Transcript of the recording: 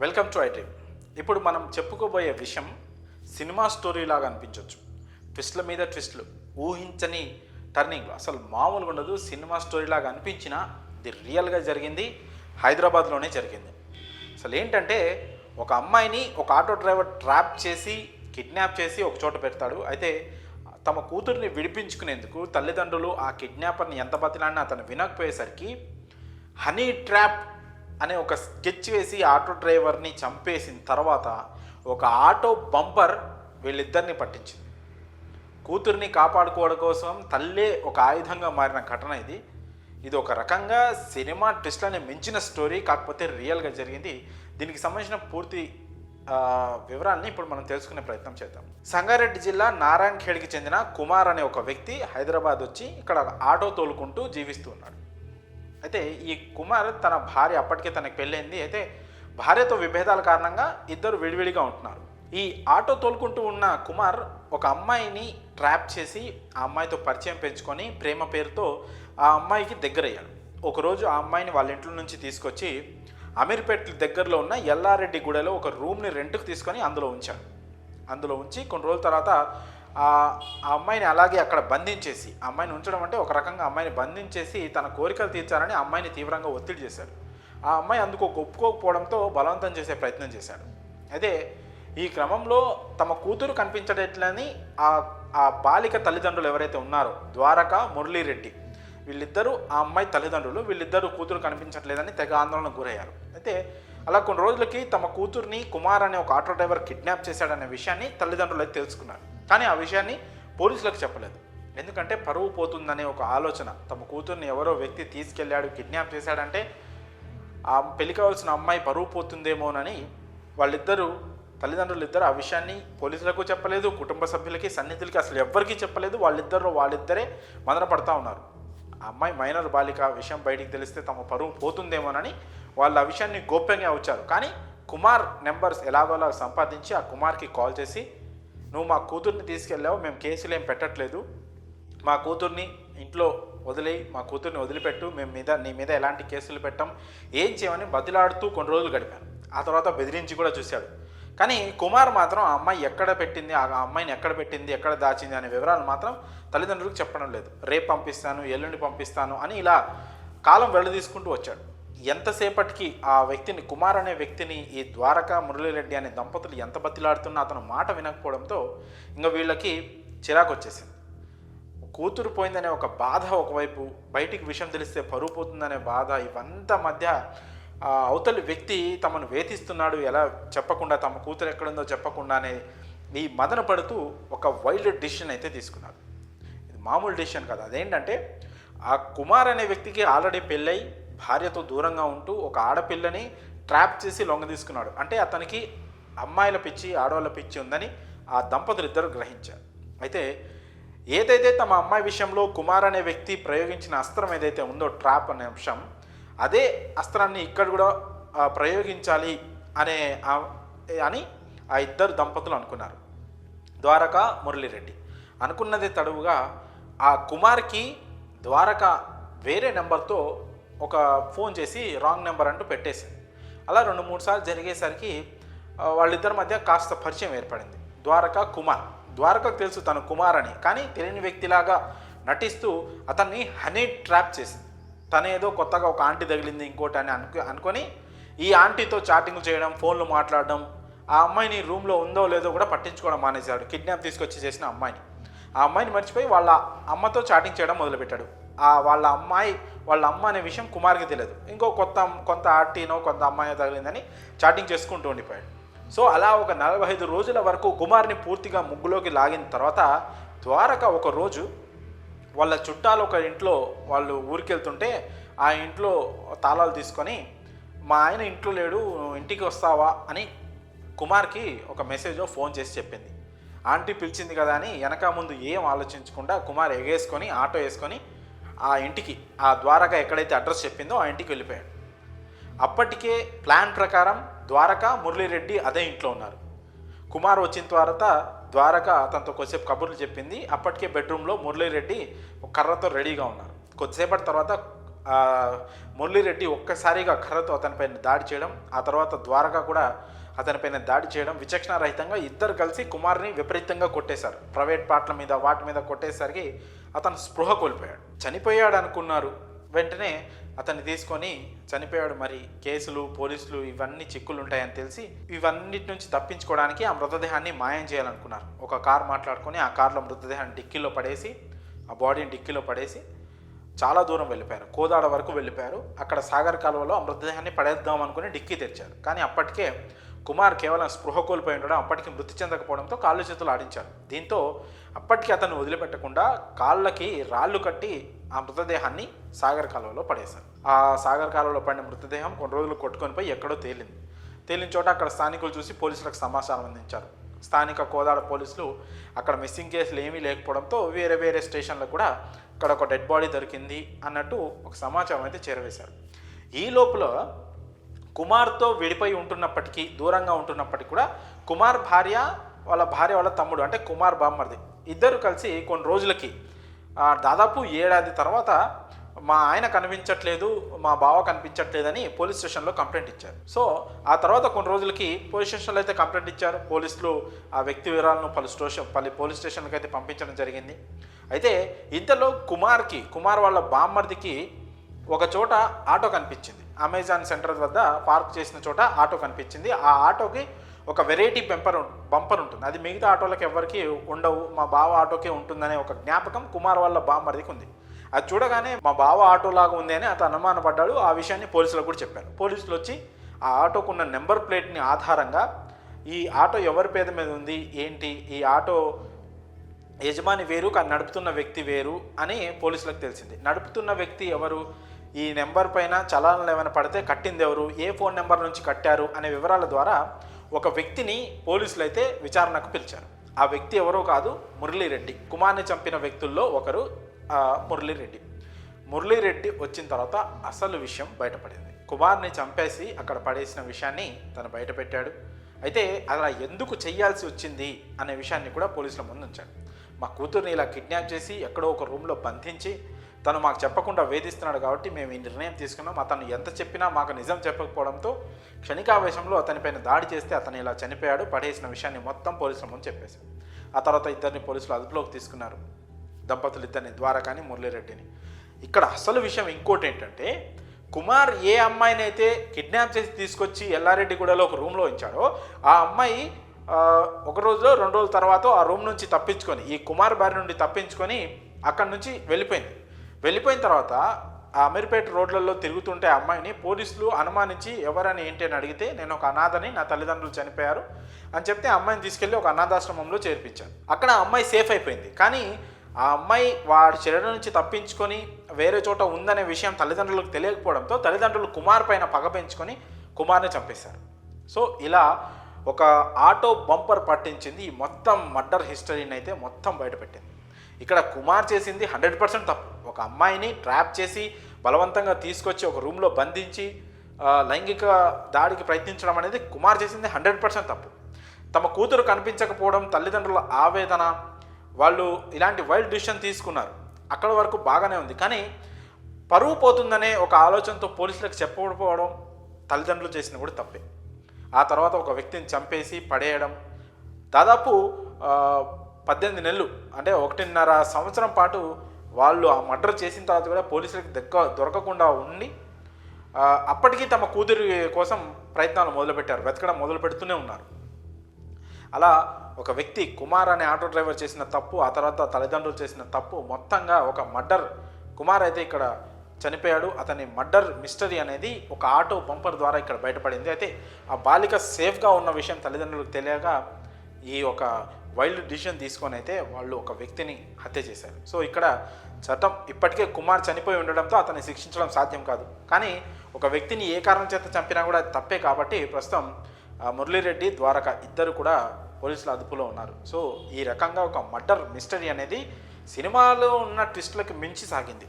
Welcome to IT ఇప్పుడు మనం చెప్పుకోబోయే విషయం సినిమా స్టోరీ లాగా అనిపించవచ్చు ట్విస్ట్ల మీద ట్విస్ట్లు ఊహించని టర్నింగ్ అసలు మామూలుగా ఉండదు సినిమా స్టోరీ లాగా అనిపించినా ఇది రియల్గా జరిగింది హైదరాబాద్లోనే జరిగింది. అసలు ఏంటంటే ఒక అమ్మాయిని ఒక ఆటో డ్రైవర్ ట్రాప్ చేసి కిడ్నాప్ చేసి ఒక చోట పెడతాడు. అయితే తమ కూతుర్ని విడిపించుకునేందుకు తల్లిదండ్రులు ఆ కిడ్నాపర్ని ఎంత బతిలాడినా అతను వినకపోయేసరికి హనీ ట్రాప్ అనే ఒక స్కెచ్ వేసి ఆటో డ్రైవర్ని చంపేసిన తర్వాత ఒక ఆటో బంపర్ వీళ్ళిద్దరిని పట్టించింది. కూతుర్ని కాపాడుకోవడం కోసం తల్లే ఒక ఆయుధంగా మారిన ఘటన ఇది. ఇది ఒక రకంగా సినిమా ట్విస్ట్లని మించిన స్టోరీ కాకపోతే రియల్గా జరిగింది. దీనికి సంబంధించిన పూర్తి వివరాన్ని ఇప్పుడు మనం తెలుసుకునే ప్రయత్నం చేద్దాం. సంగారెడ్డి జిల్లా నారాయణఖేడ్కి చెందిన కుమార్ అనే ఒక వ్యక్తి హైదరాబాద్ వచ్చి ఇక్కడ ఆటో తోలుకుంటూ జీవిస్తూ ఉన్నాడు. అయితే ఈ కుమార్ తన భార్య అప్పటికే తనకి పెళ్ళైంది. అయితే భార్యతో విభేదాల కారణంగా ఇద్దరు విడివిడిగా ఉంటున్నారు. ఈ ఆటో తోలుకుంటూ ఉన్న కుమార్ ఒక అమ్మాయిని ట్రాప్ చేసి ఆ అమ్మాయితో పరిచయం పెంచుకొని ప్రేమ పేరుతో ఆ అమ్మాయికి దగ్గరయ్యాడు. ఒకరోజు ఆ అమ్మాయిని వాళ్ళ ఇంట్లో నుంచి తీసుకొచ్చి అమీర్పేట దగ్గరలో ఉన్న ఎల్లారెడ్డి గుడలో ఒక రూమ్ని రెంట్కి తీసుకొని అందులో ఉంచాడు. అందులో ఉంచి కొన్ని రోజుల తర్వాత ఆ అమ్మాయిని అలాగే అక్కడ బంధించేసి అమ్మాయిని ఉంచడం అంటే ఒక రకంగా అమ్మాయిని బంధించేసి తన కోరికలు తీర్చాలని అమ్మాయిని తీవ్రంగా ఒత్తిడి చేశాడు. ఆ అమ్మాయి అందుకు ఒప్పుకోకపోవడంతో బలవంతం చేసే ప్రయత్నం చేశాడు. అయితే ఈ క్రమంలో తమ కూతురు కనిపించడట్లని ఆ ఆ బాలిక తల్లిదండ్రులు ఎవరైతే ఉన్నారో ద్వారక మురళీరెడ్డి వీళ్ళిద్దరూ ఆ అమ్మాయి తల్లిదండ్రులు వీళ్ళిద్దరూ కూతురు కనిపించట్లేదని తెగ ఆందోళనకు గురయ్యారు. అయితే అలా కొన్ని రోజులకి తమ కూతుర్ని కుమార్ అనే ఒక ఆటో డ్రైవర్ కిడ్నాప్ చేశాడనే విషయాన్ని తల్లిదండ్రులు అయితే తెలుసుకున్నారు. కానీ ఆ విషయాన్ని పోలీసులకు చెప్పలేదు. ఎందుకంటే పరువు పోతుందనే ఒక ఆలోచన. తమ కూతుర్ని ఎవరో వ్యక్తి తీసుకెళ్ళాడు కిడ్నాప్ చేశాడంటే ఆ పెళ్ళి కావాల్సిన అమ్మాయి పరువు పోతుందేమోనని వాళ్ళిద్దరూ తల్లిదండ్రులు ఇద్దరు ఆ విషయాన్ని పోలీసులకు చెప్పలేదు కుటుంబ సభ్యులకి సన్నిధులకి అసలు ఎవ్వరికీ చెప్పలేదు. వాళ్ళిద్దరు వాళ్ళిద్దరే మదన పడతా ఉన్నారు. ఆ అమ్మాయి మైనర్ బాలిక ఆ విషయం బయటికి తెలిస్తే తమ పరువు పోతుందేమోనని వాళ్ళు ఆ విషయాన్ని గోప్యంగా వచ్చారు. కానీ కుమార్ నెంబర్స్ ఎలాగోలా సంపాదించి ఆ కుమార్కి కాల్ చేసి నువ్వు మా కూతుర్ని తీసుకెళ్ళావు మేము కేసులు ఏం పెట్టట్లేదు. మా కూతుర్ని ఇంట్లో వదిలేయి మా కూతుర్ని వదిలిపెట్టు మేము మీద నీ మీద ఎలాంటి కేసులు పెట్టాం ఏం చేయమని బదిలాడుతూ కొన్ని రోజులు గడిపాను. ఆ తర్వాత బెదిరించి కూడా చూశాడు. కానీ కుమార్ మాత్రం ఆ అమ్మాయి ఎక్కడ పెట్టింది ఆ అమ్మాయిని ఎక్కడ పెట్టింది ఎక్కడ దాచింది అనే వివరాలు మాత్రం తల్లిదండ్రులకు చెప్పడం లేదు. రేపు పంపిస్తాను ఎల్లుండి పంపిస్తాను అని ఇలా కాలం వెళ్ళదీసుకుంటూ వచ్చాడు. ఎంతసేపటికి ఆ వ్యక్తిని కుమార్ అనే వ్యక్తిని ఈ ద్వారకా మురళీరెడ్డి అనే దంపతులు ఎంత బతిలాడుతున్నా అతను మాట వినకపోవడంతో ఇంకా వీళ్ళకి చిరాకు వచ్చేసింది కూతురు పోయిందనే ఒక బాధ ఒకవైపు బయటికి విషయం తెలిస్తే పరువు పోతుందనే బాధ ఇవంతా మధ్య ఆ అవతలి వ్యక్తి తమను వేధిస్తున్నాడు ఎలా చెప్పకుండా తమ కూతురు ఎక్కడుందో చెప్పకుండానే ఈ మదన పడుతూ ఒక వైల్డ్ డిసిషన్ అయితే తీసుకున్నారు. ఇది మామూలు డిసిషన్ కాదు. అదేంటంటే ఆ కుమార్ అనే వ్యక్తికి ఆల్రెడీ పెళ్ళై భార్యతో దూరంగా ఉంటూ ఒక ఆడపిల్లని ట్రాప్ చేసి లొంగ తీసుకున్నాడు. అంటే అతనికి అమ్మాయిల పిచ్చి ఆడవాళ్ళ పిచ్చి ఉందని ఆ దంపతులు ఇద్దరు గ్రహించారు. అయితే ఏదైతే తమ అమ్మాయి విషయంలో కుమార్ అనే వ్యక్తి ప్రయోగించిన అస్త్రం ఏదైతే ఉందో ట్రాప్ అనే అంశం అదే అస్త్రాన్ని ఇక్కడ కూడా ప్రయోగించాలి అనే అని ఆ ఇద్దరు దంపతులు అనుకున్నారు. ద్వారక మురళిరెడ్డి అనుకున్నదే తడువుగా ఆ కుమార్కి ద్వారక వేరే నెంబర్తో ఒక ఫోన్ చేసి రాంగ్ నెంబర్ అంటూ పెట్టేసింది. అలా రెండు మూడు సార్లు జరిగేసరికి వాళ్ళిద్దరి మధ్య కాస్త పరిచయం ఏర్పడింది. ద్వారక కుమార్. ద్వారకకు తెలుసు తను కుమార్ అని కానీ తెలియని వ్యక్తిలాగా నటిస్తూ అతన్ని హనీ ట్రాప్ చేసింది. తనేదో కొత్తగా ఒక ఆంటీ తగిలింది ఇంకోటి అని అనుకు అనుకొని ఈ ఆంటీతో చాటింగ్ చేయడం ఫోన్లు మాట్లాడడం ఆ అమ్మాయిని రూమ్లో ఉందో లేదో కూడా పట్టించుకోవడం మానేశాడు. కిడ్నాప్ తీసుకొచ్చి చేసిన అమ్మాయిని. ఆ అమ్మాయిని మర్చిపోయి వాళ్ళ అమ్మతో చాటింగ్ చేయడం మొదలుపెట్టాడు. వాళ్ళ అమ్మాయి వాళ్ళ అమ్మ అనే విషయం కుమార్కి తెలియదు. ఇంకో కొత్త కొంత ఆర్టీనో కొంత అమ్మాయి తగిలిందని చాటింగ్ చేసుకుంటూ ఉండిపోయాడు. సో అలా ఒక నలభై ఐదు రోజుల వరకు కుమార్ని పూర్తిగా ముగ్గులోకి లాగిన తర్వాత ద్వారక ఒక రోజు వాళ్ళ చుట్టాలు ఒక ఇంట్లో వాళ్ళు ఊరికి వెళ్తుంటే ఆ ఇంట్లో తాళాలు తీసుకొని మా ఆయన ఇంట్లో లేడు ఇంటికి వస్తావా? అని కుమార్కి ఒక మెసేజ్ ఫోన్ చేసి చెప్పింది. ఆంటీ పిలిచింది కదా అని వెనక ముందు ఏం ఆలోచించకుండా కుమార్ ఎగేసుకొని ఆటో వేసుకొని ఆ ఇంటికి ఆ ద్వారక ఎక్కడైతే అడ్రస్ చెప్పిందో ఆ ఇంటికి వెళ్ళిపోయాడు. అప్పటికే ప్లాన్ ప్రకారం ద్వారక మురళీరెడ్డి అదే ఇంట్లో ఉన్నారు. కుమార్ వచ్చిన తర్వాత ద్వారక అతనితో కొద్దిసేపు కబుర్లు చెప్పింది. అప్పటికే బెడ్రూమ్లో మురళీరెడ్డి కర్రతో రెడీగా ఉన్నారు. కొద్దిసేపటి తర్వాత మురళీరెడ్డి ఒక్కసారిగా కర్రతో అతనిపైన దాడి చేయడం ఆ తర్వాత ద్వారకా కూడా అతనిపైన దాడి చేయడం విచక్షణ రహితంగా ఇద్దరు కలిసి కుమార్ని విపరీతంగా కొట్టేశారు. ప్రైవేట్ పార్ట్ల మీద వాటి మీద కొట్టేసరికి అతను స్పృహ కోల్పోయాడు. చనిపోయాడు అనుకున్నారు వెంటనే అతన్ని తీసుకొని చనిపోయాడు. మరి కేసులు పోలీసులు ఇవన్నీ చిక్కులు ఉంటాయని తెలిసి ఇవన్నిటి నుంచి తప్పించుకోవడానికి ఆ మృతదేహాన్ని మాయం చేయాలనుకున్నారు. ఒక కార్ మాట్లాడుకొని ఆ కార్లో మృతదేహాన్ని డిక్కీలో పడేసి ఆ బాడీని డిక్కీలో పడేసి చాలా దూరం వెళ్ళిపోయారు. కోదాడ వరకు వెళ్ళిపోయారు. అక్కడ సాగర్ కాలువలో ఆ మృతదేహాన్ని పడేద్దాం అనుకుని డిక్కీ తెరిచారు. కానీ అప్పటికే కుమార్ కేవలం స్పృహ కోల్పోయి ఉండడం అప్పటికి మృతి చెందకపోవడంతో కాళ్ళు చేతులు ఆడించారు దీంతో అప్పటికి అతను వదిలిపెట్టకుండా కాళ్ళకి రాళ్ళు కట్టి ఆ మృతదేహాన్ని సాగర్ కాలువలో పడేశారు. ఆ సాగర్ కాలువలో పడిన మృతదేహం కొన్ని రోజులు కొట్టుకొని పోయి ఎక్కడో తేలింది. తేలిన చోట అక్కడ స్థానికులు చూసి పోలీసులకు సమాచారం అందించారు. స్థానిక కోదాడ పోలీసులు అక్కడ మిస్సింగ్ కేసులు ఏమీ లేకపోవడంతో వేరే వేరే స్టేషన్లో కూడా అక్కడ ఒక డెడ్ బాడీ దొరికింది అన్నట్టు ఒక సమాచారం అయితే చేరవేశారు. ఈ లోపల కుమార్తో విడిపోయి ఉంటున్నప్పటికీ దూరంగా ఉంటున్నప్పటికీ కూడా కుమార్ భార్య వాళ్ళ భార్య వాళ్ళ తమ్ముడు అంటే కుమార్ బామ్మర్ది. ఇద్దరు కలిసి కొన్ని రోజులకి దాదాపు ఏడాది తర్వాత మా ఆయన కనిపించట్లేదు మా బావ కనిపించట్లేదని పోలీస్ స్టేషన్లో కంప్లైంట్ ఇచ్చారు. సో ఆ తర్వాత కొన్ని రోజులకి పోలీస్ స్టేషన్లో అయితే కంప్లైంట్ ఇచ్చారు. పోలీసులు ఆ వ్యక్తి వివరాలను పలు స్టేషన్ పలు పోలీస్ స్టేషన్లకు అయితే పంపించడం జరిగింది. అయితే ఇంతలో కుమార్కి కుమార్ వాళ్ళ బామ్మర్దికి ఒక చోట ఆటో కనిపించింది. అమెజాన్ సెంటర్ వద్ద పార్క్ చేసిన చోట ఆటో కనిపించింది. ఆ ఆటోకి ఒక వెరైటీ బెంపర్ బంపర్ ఉంటుంది. అది మిగతా ఆటోలకు ఎవరికి ఉండవు. మా బావ ఆటోకే ఉంటుందనే ఒక జ్ఞాపకం కుమార్ వాళ్ళ బామ్మర్దికి ఉంది. అది చూడగానే మా బావ ఆటో లాగా ఉంది అని అతను అనుమానపడ్డాడు ఆ విషయాన్ని పోలీసులకు కూడా చెప్పారు. పోలీసులు వచ్చి ఆ ఆటోకు ఉన్న నెంబర్ ప్లేట్ని ఆధారంగా ఈ ఆటో ఎవరి పేద మీద ఉంది? ఏంటి? ఈ ఆటో యజమాని వేరు కానీ నడుపుతున్న వ్యక్తి వేరు అని పోలీసులకు తెలిసింది. నడుపుతున్న వ్యక్తి ఎవరు? ఈ నెంబర్ పైన చలానాలు ఏమైనా పడితే కట్టింది ఎవరు? ఏ ఫోన్ నెంబర్ నుంచి కట్టారు? అనే వివరాల ద్వారా ఒక వ్యక్తిని పోలీసులు అయితే విచారణకు పిలిచారు. ఆ వ్యక్తి ఎవరో కాదు మురళీరెడ్డి. కుమార్ని చంపిన వ్యక్తుల్లో ఒకరు మురళీరెడ్డి. మురళీరెడ్డి వచ్చిన తర్వాత అసలు విషయం బయటపడింది. కుమార్ని చంపేసి అక్కడ పడేసిన విషయాన్ని తను బయటపెట్టాడు. అయితే అలా ఎందుకు చేయాల్సి వచ్చింది అనే విషయాన్ని కూడా పోలీసుల ముందు ఉంచాడు. మా కూతుర్ని ఇలా కిడ్నాప్ చేసి ఎక్కడో ఒక రూమ్లో బంధించి తను మాకు చెప్పకుండా వేధిస్తున్నాడు కాబట్టి మేము ఈ నిర్ణయం తీసుకున్నాం. అతను ఎంత చెప్పినా మాకు నిజం చెప్పకపోవడంతో క్షణికావేశంలో అతనిపైన దాడి చేస్తే అతను ఇలా చనిపోయాడు పడేసిన విషయాన్ని మొత్తం పోలీసుల ముందు చెప్పేశాడు ఆ తర్వాత ఇద్దరిని పోలీసులు అదుపులోకి తీసుకున్నారు. దంపతులు ఇద్దరిని ద్వారకాని మురళీరెడ్డిని. ఇక్కడ అసలు విషయం ఇంకోటి ఏంటంటే కుమార్ ఏ అమ్మాయిని అయితే కిడ్నాప్ చేసి తీసుకొచ్చి ఎల్లారెడ్డిగూడలో ఒక రూమ్లో ఉంచాడో ఆ అమ్మాయి ఒక రోజులో రెండు రోజుల తర్వాత ఆ రూమ్ నుంచి తప్పించుకొని ఈ కుమార్ బారి నుండి తప్పించుకొని అక్కడి నుంచి వెళ్ళిపోయింది. వెళ్ళిపోయిన తర్వాత ఆ అమీర్పేట రోడ్లలో తిరుగుతుంటే అమ్మాయిని పోలీసులు అనుమానించి ఎవరని ఏంటి? అని అడిగితే నేను ఒక అనాథని నా తల్లిదండ్రులు చనిపోయారు అని చెప్తే అమ్మాయిని తీసుకెళ్ళి ఒక అనాథాశ్రమంలో చేర్పించాను అక్కడ ఆ అమ్మాయి సేఫ్ అయిపోయింది. కానీ ఆ అమ్మాయి వాడి చెడు నుంచి తప్పించుకొని వేరే చోట ఉందనే విషయం తల్లిదండ్రులకు తెలియకపోవడంతో తల్లిదండ్రులు కుమార్ పైన పగ పెంచుకొని కుమార్ని చంపేశారు. సో ఇలా ఒక ఆటో బంపర్ పట్టించింది. ఈ మొత్తం మర్డర్ హిస్టరీని అయితే మొత్తం బయటపెట్టింది. ఇక్కడ కుమార్ చేసింది హండ్రెడ్ పర్సెంట్ తప్పు. ఒక అమ్మాయిని ట్రాప్ చేసి బలవంతంగా తీసుకొచ్చి ఒక రూమ్లో బంధించి లైంగిక దాడికి ప్రయత్నించడం అనేది కుమార్ చేసింది హండ్రెడ్ పర్సెంట్ తప్పు. తమ కూతురు కనిపించకపోవడం తల్లిదండ్రుల ఆవేదన వాళ్ళు ఇలాంటి వైల్డ్ డిసిషన్ తీసుకున్నారు. అక్కడ వరకు బాగానే ఉంది. కానీ పరువు పోతుందనే ఒక ఆలోచనతో పోలీసులకు చెప్పకపోవడం తల్లిదండ్రులు చేసిన కూడా తప్పే. ఆ తర్వాత ఒక వ్యక్తిని చంపేసి పడేయడం దాదాపు పద్దెనిమిది నెలలు అంటే ఒకటిన్నర సంవత్సరం పాటు వాళ్ళు ఆ మర్డర్ చేసిన తర్వాత కూడా పోలీసులకు దక్క దొరకకుండా ఉండి అప్పటికీ తమ కూతురి కోసం ప్రయత్నాలు మొదలుపెట్టారు వెతకడం మొదలు పెడుతూనే ఉన్నారు. అలా ఒక వ్యక్తి కుమార్ అనే ఆటో డ్రైవర్ చేసిన తప్పు ఆ తర్వాత తల్లిదండ్రులు చేసిన తప్పు మొత్తంగా ఒక మర్డర్. కుమార్ అయితే ఇక్కడ చనిపోయాడు అతని మర్డర్ మిస్టరీ అనేది ఒక ఆటో పంపర్ ద్వారా ఇక్కడ బయటపడింది. అయితే ఆ బాలిక సేఫ్గా ఉన్న విషయం తల్లిదండ్రులకు తెలియక ఈ ఒక వైల్డ్ డిసిషన్ తీసుకొని అయితే వాళ్ళు ఒక వ్యక్తిని హత్య చేశారు. సో ఇక్కడ చట్టం ఇప్పటికే కుమార్ చనిపోయి ఉండడంతో అతన్ని శిక్షించడం సాధ్యం కాదు. కానీ ఒక వ్యక్తిని ఏ కారణం చేత చంపినా కూడా తప్పే కాబట్టి ప్రస్తుతం మురళీరెడ్డి ద్వారక ఇద్దరు కూడా పోలీసుల అదుపులో ఉన్నారు. సో ఈ రకంగా ఒక మర్డర్ మిస్టరీ అనేది సినిమాలో ఉన్న ట్విస్టులకు మించి సాగింది.